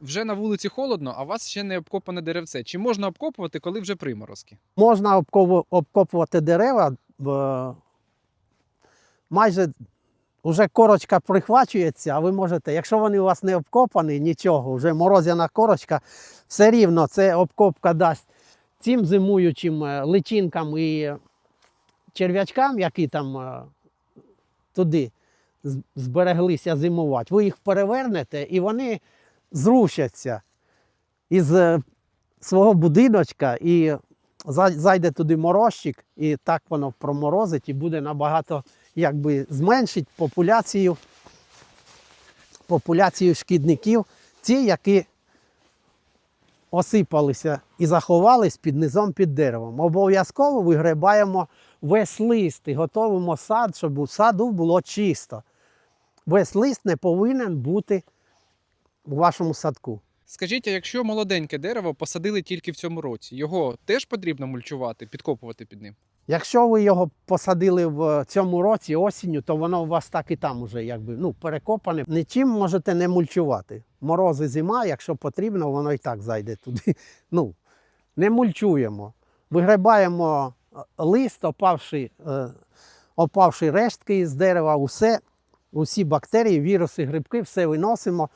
Вже на вулиці холодно, а у вас ще не обкопане деревце. Чи можна обкопувати, коли вже приморозки? Можна обкопувати дерева, бо майже вже корочка прихвачується, а ви можете, якщо вони у вас не обкопані, нічого, вже морозяна корочка, все рівно це обкопка дасть цим зимуючим е, личинкам і черв'ячкам, які там е, туди збереглися зимувати. Ви їх перевернете і вони зрушаться із е, свого будиночка і зайде туди морозчик, і так воно проморозить і буде набагато якби зменшить популяцію, популяцію шкідників, ті, які осипалися і заховались під низом під деревом. Обов'язково вигребаємо весь лист і готуємо сад, щоб у саду було чисто. Весь лист не повинен бути у вашому садку. Скажіть, а якщо молоденьке дерево посадили тільки в цьому році, його теж потрібно мульчувати, підкопувати під ним? Якщо ви його посадили в цьому році осінню, то воно у вас так і там уже якби ну, перекопане. Нічим можете не мульчувати. Морози зима, якщо потрібно, воно і так зайде туди. Ну, не мульчуємо. Вигребаємо е, лист, опавши, е, опавши рештки з дерева, усе, усі бактерії, віруси, грибки, все виносимо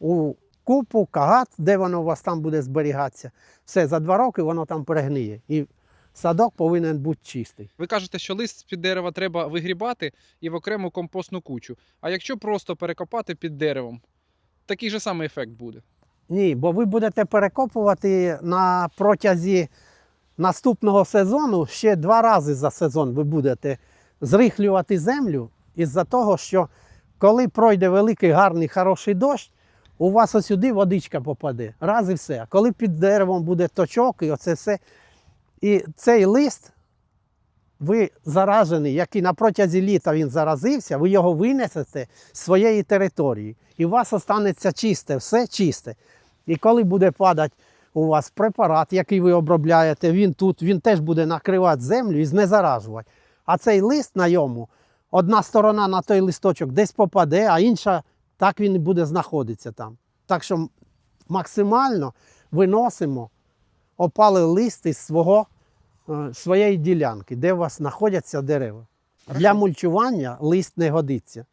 у купу, кагат, де воно у вас там буде зберігатися. Все, за два роки воно там перегниє. І садок повинен бути чистий. Ви кажете, що лист з-під дерева треба вигрібати і в окрему компостну кучу. А якщо просто перекопати під деревом, такий же самий ефект буде. Ні, бо ви будете перекопувати на протязі наступного сезону ще два рази за сезон ви будете зрихлювати землю із-за того, що коли пройде великий, гарний, хороший дощ, у вас сюди водичка попаде. Раз і все. Коли під деревом буде точок, і оце все. І цей лист, ви заражений, який на протязі літа він заразився, ви його винесете з своєї території. І у вас останеться чисте, все чисте. І коли буде падати у вас препарат, який ви обробляєте, він тут він теж буде накривати землю і знезаражувати. А цей лист на йому, одна сторона на той листочок десь попаде, а інша так він і буде знаходитися там. Так що максимально виносимо опалий лист із свого, е, своєї ділянки, де у вас знаходяться дерева. Для мульчування лист не годиться.